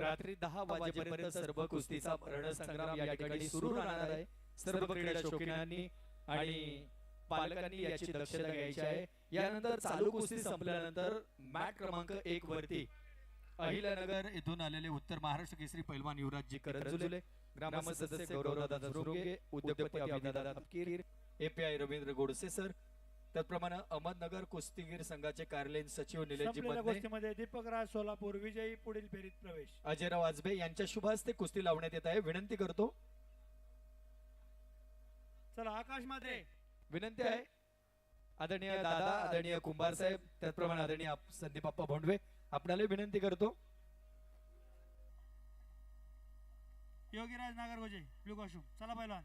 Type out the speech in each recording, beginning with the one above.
रात्री दहा वाजेपर्यंत सर्व कुस्तीचा रणसंग्राम या ठिकाणी सुरू राहणार आहे. सर्व क्रीडा शौकीनांनी आणि पालकांनी याची दक्षता घ्यायची आहे. यानंतर चालू कुस्ती संपल्यानंतर मॅट क्रमांक एक वरती अहिल्यानगर येथून आलेले उत्तर महाराष्ट्र केसरी पैलवान युवराजजी करंजुले ग्रामपंचायत सदस्य गौरवदादा झुरोगे उद्योगपती अभिदादा एपीआय रवींद्र गोडसे सर त्याचप्रमाणे अहमदनगर कुस्तीगीर संघाचे कार्यालयीन सचिव निलेशजी संपलेल्या गोष्टीमध्ये दीपक राज सोलापूर विजयी पुढील फेरीत प्रवेश. अजयराव वाजबे यांच्या शुभ हस्ते कुस्ती लावण्यात येत आहे. विनंती करतो. चला आकाश मात्रे विनंती आहे. आदरणीय दादा आदरणीय कुंभार साहेब त्याचप्रमाणे आदरणीय आप- संदीप अप्पा भोंडवे आपणाला विनंती करतो. Yogiraj Nagargoje blue costume. चला पहिलवान.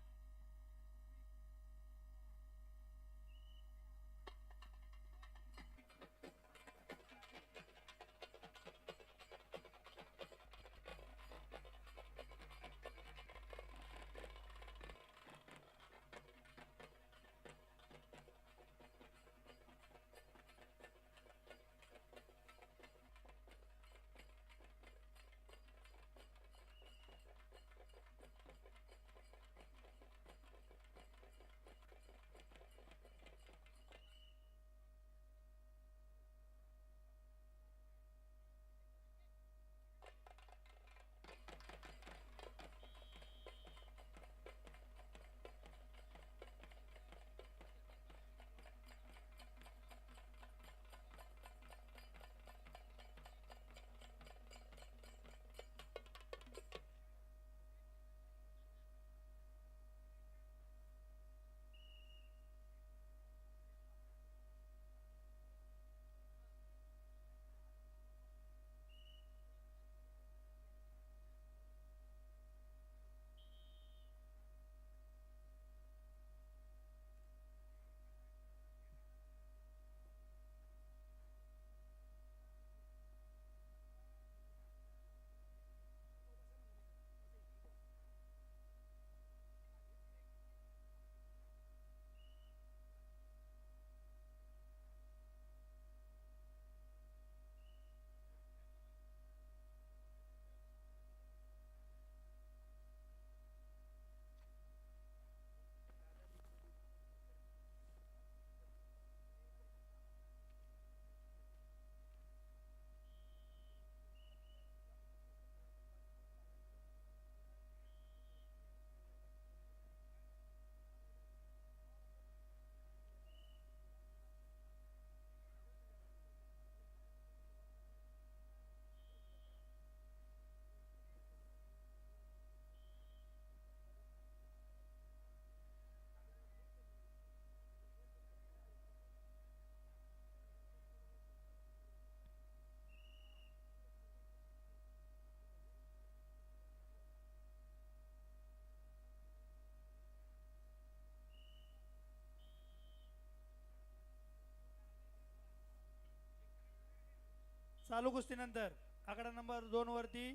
चालू कुस्तीनंतर. आकडा नंबर दोन वरती.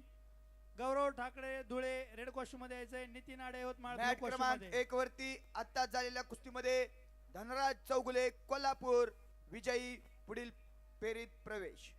गौरव ठाकरे धुळे रेड कॉस्ट्यूममध्ये यायचंय. Nitin Ade Yavatmal match blue costume क्रमांकमध्ये. एक वरती आत्ताच झालेल्या कुस्तीमध्ये धनराज चौगुले कोल्हापूर विजयी पुढील फेरीत प्रवेश.